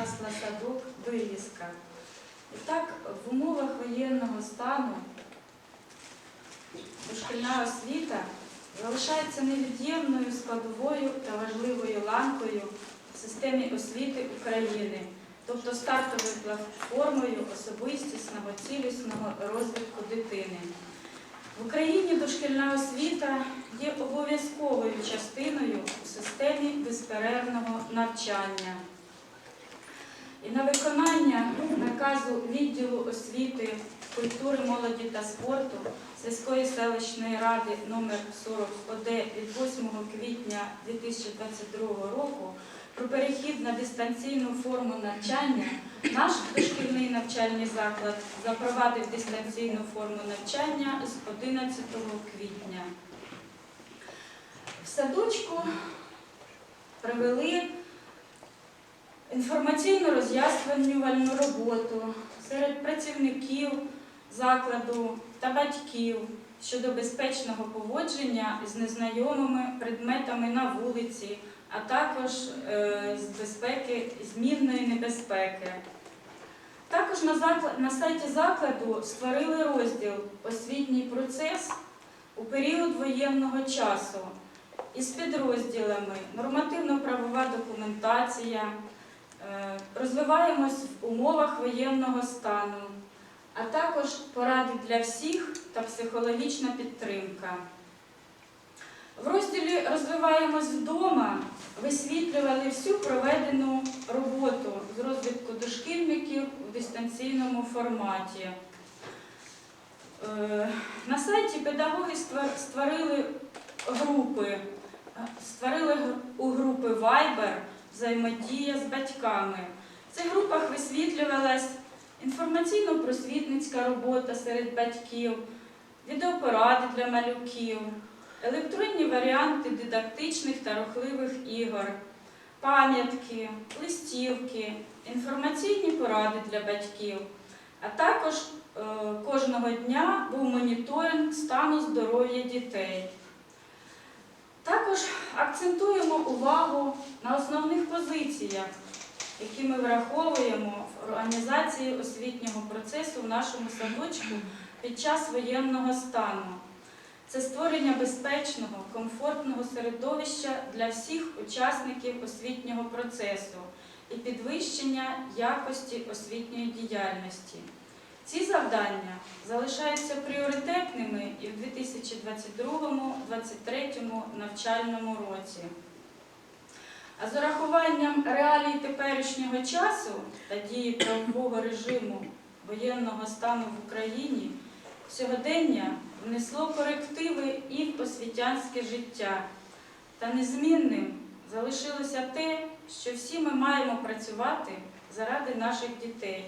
ясла садок, вивіска. І так, в умовах воєнного стану дошкільна освіта залишається невід'ємною складовою та важливою ланкою в системі освіти України, тобто стартовою платформою особистісного цілісного розвитку дитини. В Україні дошкільна освіта є обов'язковою частиною у системі безперервного навчання. І на виконання наказу відділу освіти, культури, молоді та спорту сільської селищної ради номер 40 ОД від 8 квітня 2022 року про перехід на дистанційну форму навчання наш дошкільний навчальний заклад запровадив дистанційну форму навчання з 11 квітня. В садочку провели інформаційно роз'яснювальну роботу серед працівників закладу та батьків щодо безпечного поводження з незнайомими предметами на вулиці, а також е, з безпеки змінної небезпеки. Також на, заклад, на сайті закладу створили розділ Освітній процес у період воєнного часу із підрозділами нормативно-правова документація, розвиваємось в умовах воєнного стану, а також поради для всіх та психологічна підтримка. В розділі Розвиваємось вдома висвітлювали всю проведену роботу з розвитку дошкільників у дистанційному форматі. Е, На сайті педагоги створили групи, е, створили у групи Viber взаємодія з батьками. В цих групах висвітлювалась інформаційно-просвітницька робота серед батьків, відеопоради для малюків, електронні варіанти дидактичних та рухливих ігор, пам'ятки, листівки, інформаційні поради для батьків, а також е, кожного дня був моніторинг стану здоров'я дітей. Акцентуємо увагу на основних позиціях, які ми враховуємо в організації освітнього процесу в нашому садочку під час воєнного стану. Це створення безпечного, комфортного середовища для всіх учасників освітнього процесу і підвищення якості освітньої діяльності. Ці завдання залишаються пріоритетними і в 2022-2023 навчальному році. А з урахуванням реалій теперішнього часу та дії правового режиму воєнного стану в Україні сьогодення внесло корективи і в освітянське життя. Та незмінним залишилося те, що всі ми маємо працювати заради наших дітей.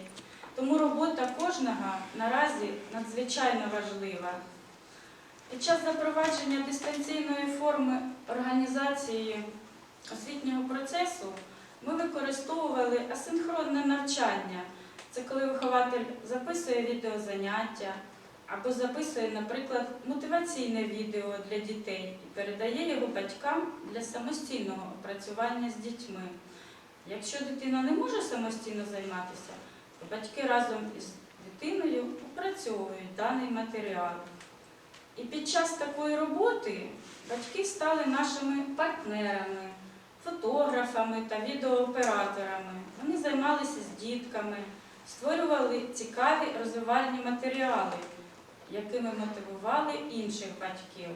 Тому робота кожного наразі надзвичайно важлива. Під час запровадження дистанційної форми організації освітнього процесу ми використовували асинхронне навчання. Це коли вихователь записує відеозаняття або записує, наприклад, мотиваційне відео для дітей і передає його батькам для самостійного опрацювання з дітьми. Якщо дитина не може самостійно займатися, батьки разом із дитиною опрацьовують даний матеріал. І під час такої роботи батьки стали нашими партнерами, фотографами та відеооператорами. Вони займалися з дітками, створювали цікаві розвивальні матеріали, якими мотивували інших батьків.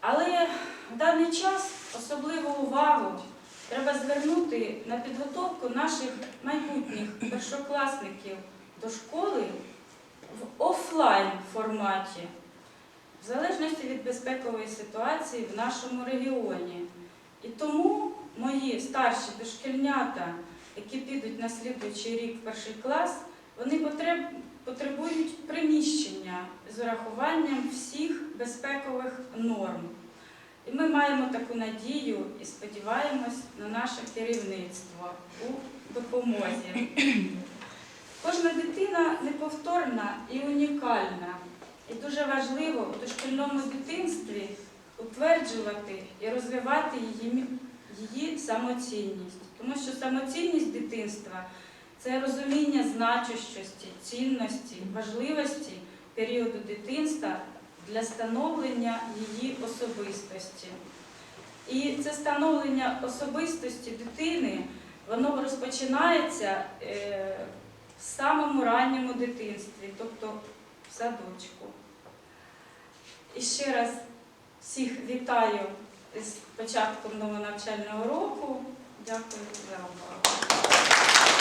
Але в даний час особливу увагу треба звернути на підготовку наших майбутніх першокласників до школи в офлайн форматі, в залежності від безпекової ситуації в нашому регіоні. І тому мої старші дошкільнята, які підуть на слідуючий рік в перший клас, вони потреб, потребують приміщення з урахуванням всіх безпекових норм. І ми маємо таку надію і сподіваємось на наше керівництво у допомозі. Кожна дитина неповторна і унікальна. І дуже важливо у дошкільному дитинстві утверджувати і розвивати її, її самоцінність. Тому що самоцінність дитинства це розуміння значущості, цінності, важливості періоду дитинства для становлення її особистості. І це становлення особистості дитини, воно розпочинається е, в самому ранньому дитинстві, тобто в садочку. І ще раз всіх вітаю з початком нового навчального року. Дякую за увагу.